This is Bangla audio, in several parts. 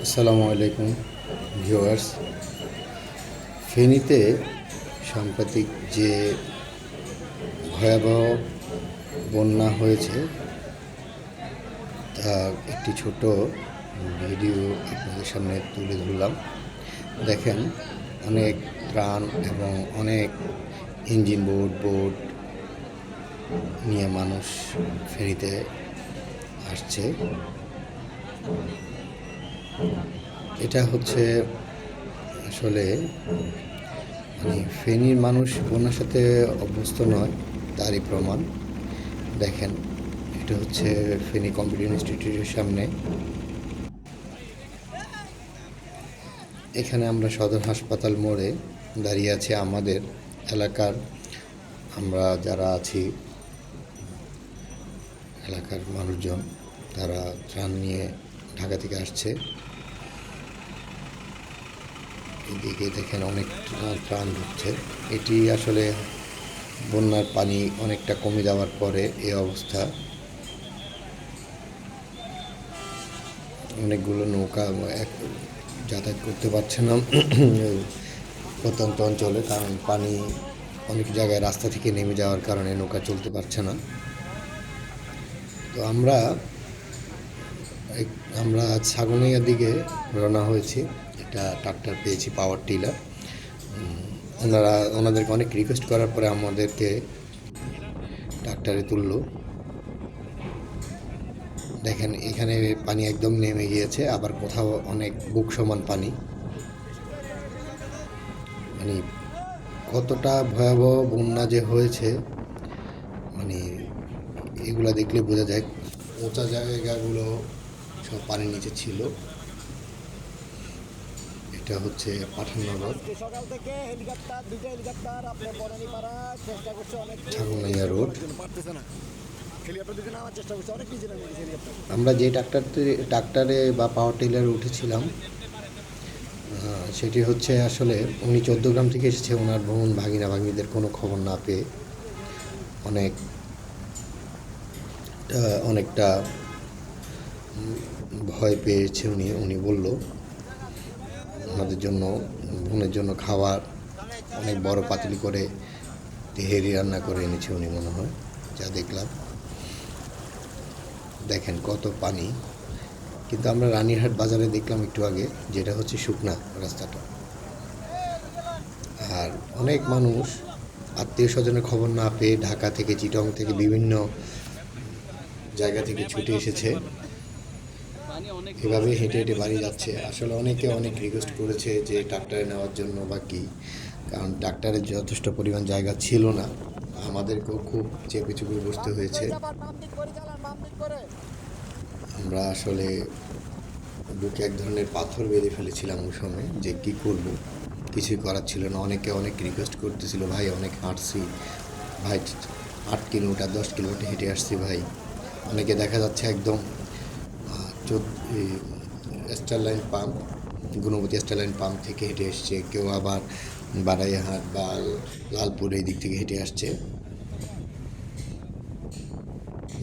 আসসালামু আলাইকুম ভিউয়ার্স। ফেনীতে সাম্প্রতিক যে ভয়াবহ বন্যা হয়েছে, তার একটি ছোট ভিডিও আপনাদের সামনে তুলে ধরলাম। দেখেন, অনেক ত্রাণ এবং অনেক ইঞ্জিন বোর্ড বোর্ড নিয়ে মানুষ ফেনীতে আসছে। এটা হচ্ছে আসলে মানে ফেনীর মানুষ বন্যার সাথে অভ্যস্ত নয়, তারই প্রমাণ। দেখেন, এটা হচ্ছে ফেনী কম্পিউটার ইনস্টিটিউটের সামনে। এখানে আমরা সদর হাসপাতাল মোড়ে দাঁড়িয়ে আছি আমাদের এলাকার। আমরা যারা আছি, এলাকার মানুষজন, তারা ত্রাণ নিয়ে ঢাকা থেকে আসছে। এদিকে দেখেন অনেক প্রাণ ঢুকছে। এটি আসলে বন্যার পানি অনেকটা কমে যাওয়ার পরে এ অবস্থা। অনেকগুলো নৌকা যাতায়াত করতে পারছে না প্রত্যন্ত অঞ্চলে, কারণ পানি অনেক জায়গায় রাস্তা থেকে নেমে যাওয়ার কারণে নৌকা চলতে পারছে না। তো আমরা আমরা আজ ছাগনাইয়ার দিকে রওনা হয়েছি। একটা ট্রাক্টর পেয়েছি, পাওয়ার টিলার। ওনারা, ওনাদেরকে অনেক রিকোয়েস্ট করার পরে আমাদেরকে ট্রাক্টরে তুললো। দেখেন, এখানে পানি একদম নেমে গিয়েছে, আবার কোথাও অনেক বুক সমান পানি। মানে কতটা ভয়াবহ বন্যা যে হয়েছে মানে এগুলা দেখলে বোঝা যায় উঁচা জায়গাগুলো সব পানির নিচে ছিল এটা হচ্ছে পাঠাননগর সকাল থেকে হেলিকপ্টার দুটো হেলিকপ্টার আপনার বনানী পাড়া চেষ্টা করছে অনেক ছাগনাইয়া রোড। আমরা যে ট্রাক্টারতে ট্রাক্টারে বা পাওয়ার টিলারে উঠেছিলাম সেটি হচ্ছে আসলে উনি গ্রাম থেকে এসেছে, ওনার বোন ভাগিনা ভাগিনীদের কোনো খবর না পেয়ে অনেক অনেকটা ভয় পেয়েছে উনি উনি বলল। আমাদের জন্য, বোনের জন্য খাবার, অনেক বড় পাতিল করে তেহেরি রান্না করে এনেছে উনি মনে হয়, যা দেখলাম। দেখেন কত পানি। কিন্তু আমরা রানীরহাট বাজারে দেখলাম একটু আগে, যেটা হচ্ছে শুকনা রাস্তাটা। আর অনেক মানুষ আত্মীয় স্বজনের খবর না পেয়ে ঢাকা থেকে, চিটং থেকে বিভিন্ন জায়গা থেকে ছুটে এসেছে। এভাবে হেঁটে হেঁটে বাড়ি যাচ্ছে। আসলে অনেকে অনেক রিকোয়েস্ট করেছে যে ট্রাক্টরে নেওয়ার জন্য বা কি? কারণ ট্রাক্টরে যথেষ্ট পরিমাণ জায়গা ছিল না। আমাদেরকেও খুব চেপে চুপে বসতে হয়েছে। আমরা আসলে বুকে এক ধরনের পাথর বেঁধে ফেলেছিলাম ওই সময় যে কী করব? কিছুই করার ছিল না। অনেকে অনেক রিকোয়েস্ট করতেছিল ভাই অনেক হাঁটছি। ভাই আট কিলোমিটার দশ কিলোমিটার হেঁটে আসছি ভাই। অনেকে দেখা যাচ্ছে একদম star line pump, Gunabati star line pump থেকে হেঁটে এসছে। কেউ আবার বারাইহাট বা লালপুর এই দিক থেকে হেঁটে আসছে।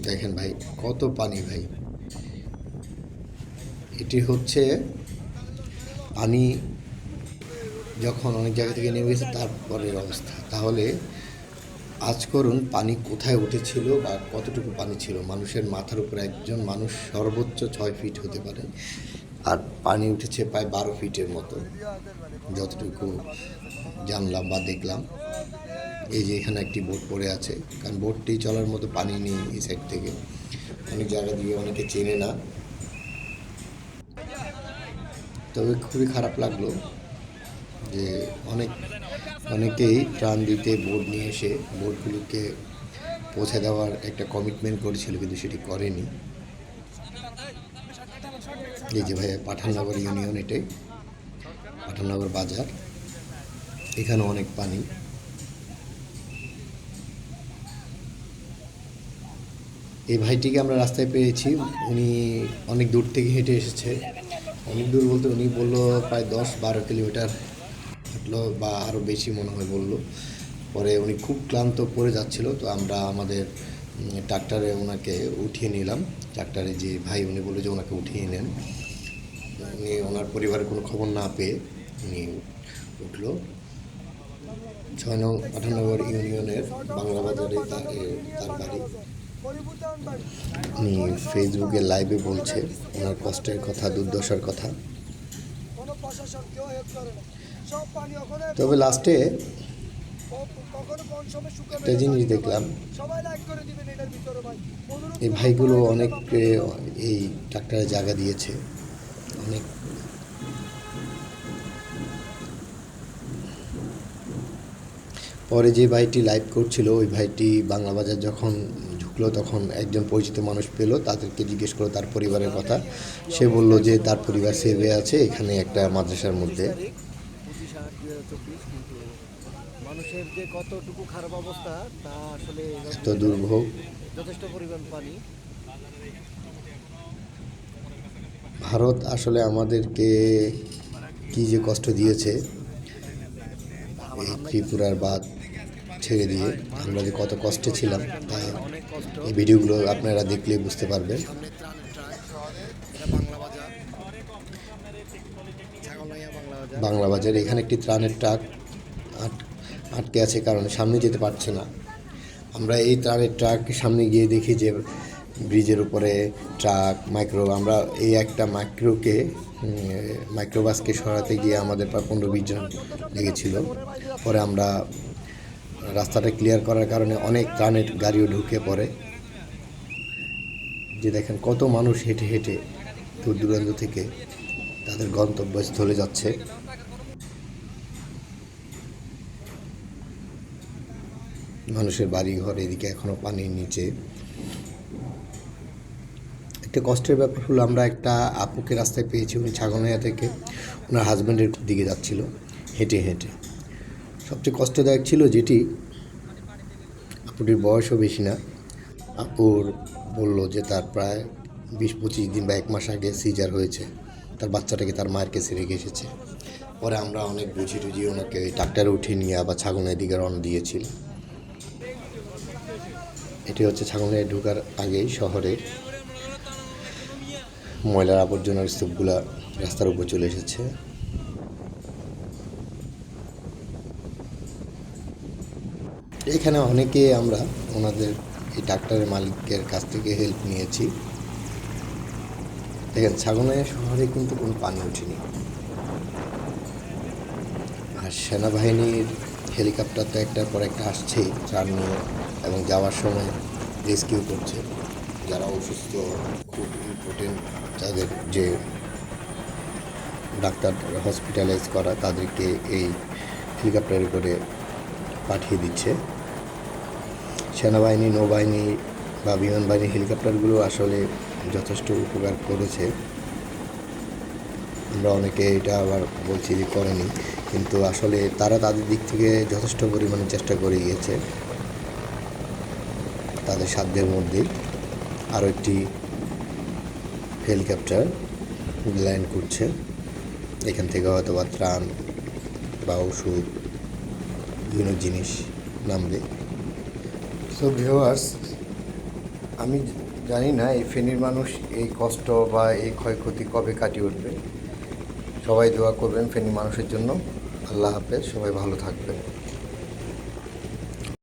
দেখেন ভাই, কত পানি ভাই। এটি হচ্ছে পানি যখন অনেক জায়গা থেকে নেমে গেছে, তারপরের অবস্থা। তাহলে আজ করুন পানি কোথায় উঠেছিল বা কতটুকু পানি ছিল? মানুষের মাথার উপরে একজন মানুষ সর্বোচ্চ ছয় ফিট হতে পারে। আর পানি উঠেছে প্রায় বারো ফিটের মতো। যতটুকু জানলাম বা দেখলাম। এই যে এখানে একটি বোট পড়ে আছে। কারণ বোটটি চলার মতো পানি নেই এই সাইড থেকে। অনেক জায়গা দিয়ে অনেকে চেনে না। তবে খুবই খারাপ লাগল যে অনেক অনেকেই প্রাণ দিতে বোর্ড নিয়ে এসে বোর্ডগুলোকে পৌঁছে দেওয়ার একটা কমিটমেন্ট করেছিল, কিন্তু সেটি করেনি। এই যে ভাইয়া, পাঠাননগর ইউনিয়ন এটাই, পাঠাননগর বাজার। এখানে অনেক পানি। এই ভাইটিকে আমরা রাস্তায় পেয়েছি, উনি অনেক দূর থেকে হেঁটে এসেছে। অনেক দূর বলতে উনি বলল প্রায় দশ বারো কিলোমিটার হাঁটলো বা আরও বেশি মনে হয় বলল। পরে উনি খুব ক্লান্ত পড়ে যাচ্ছিল, তো আমরা আমাদের ট্রাক্টরে ওনাকে উঠিয়ে নিলাম। ট্রাক্টরে যে ভাই উনি বলল যে ওনাকে উঠিয়ে নেন। উনি ওনার পরিবারের কোনো খবর না পেয়ে উনি উঠল। ছয় নং আঠানগর ইউনিয়নের বাংলা বাজারে তার বাড়ি। উনি ফেসবুকে লাইভে বলছে, ওনার কষ্টের কথা, দুর্দশার কথা। তবে লাস্টে একটা জিনিস দেখলাম। এই ভাইগুলো অনেক এই ট্রাক্টরে জায়গা দিয়েছে। অনেক পরে যে ভাইটি লাইভ করছিল, ওই ভাইটি বাংলা বাজার যখন ঢুকলো, তখন একজন পরিচিত মানুষ পেল, তাদেরকে জিজ্ঞেস করল তার পরিবারের কথা। সে বলল যে, তার পরিবার সেভে আছে, এখানে একটা মাদ্রাসার মধ্যে পঁচিশ আট দুই হাজার চব্বিশ কিন্তু মানুষের যে কতটুকু খারাপ অবস্থা তা আসলে দুর্ভোগ যথেষ্ট পরিমাণ পানি। ভারত আসলে আমাদেরকে কি যে কষ্ট দিয়েছে এই ত্রিপুরার বাদ ছেড়ে দিয়ে আমরা যে কত কষ্টে ছিলাম তা এই ভিডিওগুলো আপনারা দেখলে বুঝতে পারবেন। বাংলা বাজার এখানে একটি ত্রাণের ট্রাক। আটকে আছে কারণ সামনে যেতে পারছে না। আমরা এই ত্রাণের ট্রাক সামনে গিয়ে দেখি যে ব্রিজের উপরে ট্রাক মাইক্রো আমরা এই একটা মাইক্রোকে মাইক্রোবাসকে সরাতে গিয়ে আমাদের প্রায় পনেরো বিশ জন লেগেছিল। পরে আমরা রাস্তাটা ক্লিয়ার করার কারণে অনেক ত্রাণের গাড়িও ঢুকে পড়ে। যে দেখেন কত মানুষ হেঁটে হেঁটে দূর দূরান্ত থেকে তাদের গন্তব্যস্থলে যাচ্ছে। মানুষের বাড়ি ঘর এদিকে এখনও পানির নিচে। একটা কষ্টের ব্যাপার হলো, আমরা একটা আপুকে রাস্তায় পেয়েছি, উনি ছাগনাইয়া থেকে। ওনার হাজব্যান্ডের দিকে যাচ্ছিল, হেঁটে হেঁটে। সবচেয়ে কষ্টদায়ক ছিল যেটি, আপুটির বয়সও বেশি না। আপুর বলল যে তার প্রায় বিশ পঁচিশ দিন বা এক মাস আগে সিজার হয়েছে। তার বাচ্চাটাকে তার মায়ের কাছে রেখে এসেছে। পরে আমরা অনেক বুঝি টুঝি ওনাকে ডাক্তারে উঠিয়ে নিয়ে আবার ছাগনের দিকে রওনা দিয়েছিল এটি হচ্ছে ছাগনের ঢোকার আগেই শহরে ময়লার আবর্জনার স্তূপগুলা রাস্তার উপর চলে এসেছে। এখানে অনেকে আমরা ওনাদের এই ডাক্তারের মালিকের কাছ থেকে হেল্প নিয়েছি। দেখেন ছাগনাইয়া শহরে কিন্তু কোনো পানি ওঠেনি। আর সেনাবাহিনীর হেলিকপ্টার তো একটার পর একটা আসছেই, ত্রাণ নিয়ে এবং যাওয়ার সময় রেস্কিউ করছে। যারা অসুস্থ, খুব ইম্পর্টেন্ট যাদের যে ডাক্তার হসপিটালাইজ করা, তাদেরকে এই হেলিকপ্টারে করে পাঠিয়ে দিচ্ছে। সেনাবাহিনী, নৌবাহিনী বা বিমান বাহিনীর হেলিকপ্টারগুলো আসলে যথেষ্ট উপকার করেছে। আমরা অনেকে এটা আবার বলছি যে করেনি, কিন্তু আসলে তারা তাদের দিক থেকে যথেষ্ট পরিমাণে চেষ্টা করে গিয়েছে। তাদের সাধ্যের মধ্যেই আরও একটি হেলিকপ্টার ল্যান্ড করছে। এখান থেকে হয়তো বা ত্রাণ বা ওষুধ, বিভিন্ন জিনিস নামবে। সো ভিউয়ার্স আমি জানি না এই ফেনীর মানুষ এই কষ্ট বা এই ক্ষয়ক্ষতি কবে কাটিয়ে উঠবে। সবাই দোয়া করবেন ফেনী মানুষের জন্য। আল্লাহ হাফেজ, সবাই ভালো থাকবেন।